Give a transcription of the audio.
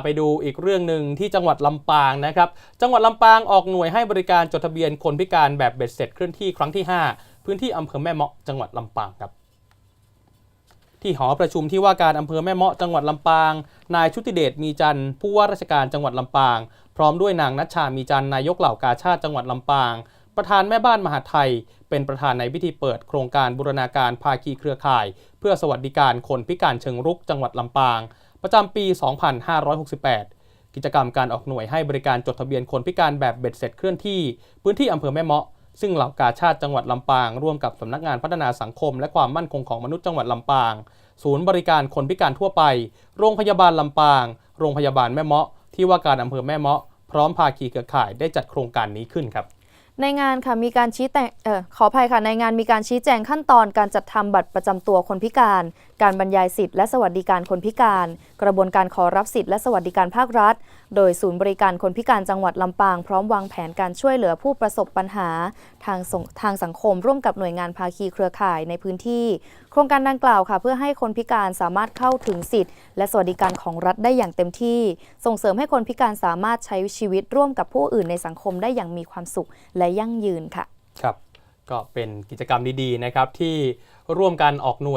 ไปดูอีกเรื่องหนึ่งที่จังหวัดลำปางนะครับ จังหวัดลำปางออกหน่วยให้บริการจดทะเบียนคนพิการแบบเบ็ดเสร็จเคลื่อนที่ครั้งที่ 5 พื้นที่อำเภอแม่เมาะจังหวัดลำปางครับ ที่หอประชุมที่ว่าการอำเภอแม่เมาะจังหวัดลำปาง นายชุติเดชมีจันทร์ผู้ว่าราชการจังหวัดลำปาง พร้อมด้วยนางนัชชามีจันทร์นายกเหล่ากาชาติจังหวัดลำปาง ประธานแม่บ้านมหาไทย เป็นประธานในพิธีเปิดโครงการบูรณาการภาคีเครือข่าย เพื่อสวัสดิการคนพิการเชิงรุกจังหวัดลำปาง ประจำปี 2568 กิจกรรมการออกหน่วยให้บริการจดทะเบียนคนพิการแบบเบ็ดเสร็จเคลื่อนที่ พื้นที่อำเภอแม่เมาะ ซึ่งเหล่ากาชาติจังหวัดลำปาง ร่วมกับสำนักงานพัฒนาสังคม และความมั่นคงของมนุษย์จังหวัดลำปาง ศูนย์บริการคนพิการทั่วไป โรงพยาบาลลำปาง โรงพยาบาลแม่เมาะ ที่ว่าการอำเภอแม่เมาะ พร้อมภาคีเครือข่ายได้จัดโครงการนี้ขึ้นครับในงานค่ะมีการชี้แจงขออภัยค่ะในงานมีการชี้แจงขั้นตอนการจัดทำบัตรประจำตัวคนพิการ การบรรยายสิทธิและสวัสดิการคนพิการ กระบวนการขอรับสิทธิและสวัสดิการภาครัฐ โดยศูนย์บริการคนพิการจังหวัดลำปางพร้อมวางแผนการช่วยเหลือผู้ประสบปัญหา ทางสทางสังคมร่วมกับหน่วยงานภาคีเครือข่ายในพื้นที่ โครงการดังกล่าวค่ะ เพื่อให้คนพิการสามารถเข้าถึงสิทธิและสวัสดิการของรัฐได้อย่างเต็มที่ ส่งเสริมให้คนพิการสามารถใช้ชีวิตร่วมกับผู้อื่นในสังคมได้อย่างมีความสุขและยั่งยืนค่ะ ครับ ก็เป็นกิจกรรมดีๆนะครับที่ร่วมกันออกหน่วย